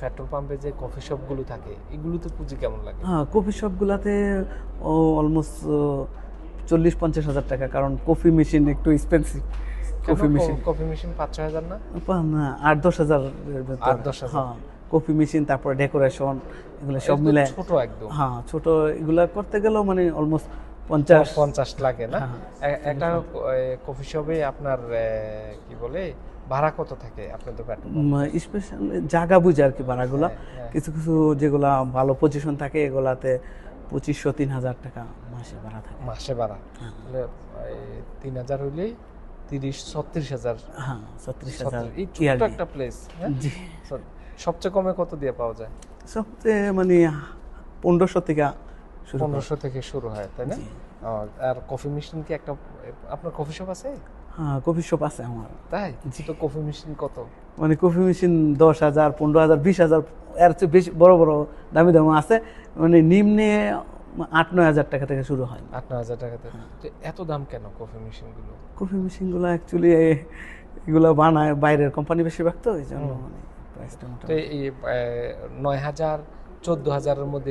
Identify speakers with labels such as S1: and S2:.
S1: Petrol পাম্পে যে coffee শপগুলো থাকে এগুলোতে পুঁজি কেমন লাগে?
S2: হ্যাঁ কফি শপগুলোতে অলমোস্ট চল্লিশ পঞ্চাশ হাজার টাকা কারণ কফি মেশিন একটু expensive coffee machine
S1: coffee machine পাঁচ ছয় হাজার না?
S2: আট দশ হাজার
S1: আট দশ।
S2: হ্যাঁ কফি মেশিন তারপর ডেকোরেশন এগুলো সব মিলে
S1: ছোট একদম।
S2: হ্যাঁ ছোট এগুলা করতে গেলেও মানে অলমোস্ট পঞ্চাশ।
S1: পঞ্চাশ লাগে না?
S2: হ্যাঁ।
S1: একটা কফি শপে আপনার কি বলে ভাড়া কত থাকে আপনাদের
S2: স্পেশাল জায়গা বুঝে আর কি ভাড়াগুলো।
S1: হ্যাঁ।
S2: কিছু কিছু যেগুলা ভালো পজিশন থাকে এগুলাতে পঁচিশশো তিন হাজার টাকা মাসে ভাড়া থাকে।
S1: মাসে ভাড়া?
S2: হ্যাঁ।
S1: তাহলে তিন হাজার হইলেই তিরিশ ছত্রিশ হাজার
S2: হ্যাঁ ছত্রিশ হাজার
S1: এই ছোট্ট একটা প্লেস
S2: জি।
S1: সবচেয়ে কমে কত দিয়ে পাওয়া যায়?
S2: সবচেয়ে মানে পনেরোশো থেকে।
S1: পনেরোশো থেকে শুরু হয় তাই না? আর কফি মেশিন কি একটা আপনার কফি শপ আছে?
S2: হ্যাঁ কফি শপ আছে আমার।
S1: তাই? তো কফি মেশিন কত?
S2: মানে কফি মেশিন দশ হাজার পনেরো হাজার বিশ হাজার এর চেয়ে বেশি বড় বড় দামি দামি আছে। মানে নিম্নে আট নয় হাজার টাকা থেকে শুরু হয়।
S1: আট নয় হাজার টাকাতে তো এত দাম কেন কফি মেশিনগুলো?
S2: কফি মেশিনগুলো অ্যাকচুয়ালি এগুলো বানায় বাইরের কোম্পানি বেশিরভাগ তো এই জন্য মানে প্রাইসটা
S1: নয় হাজার চোদ্দ হাজারের মধ্যে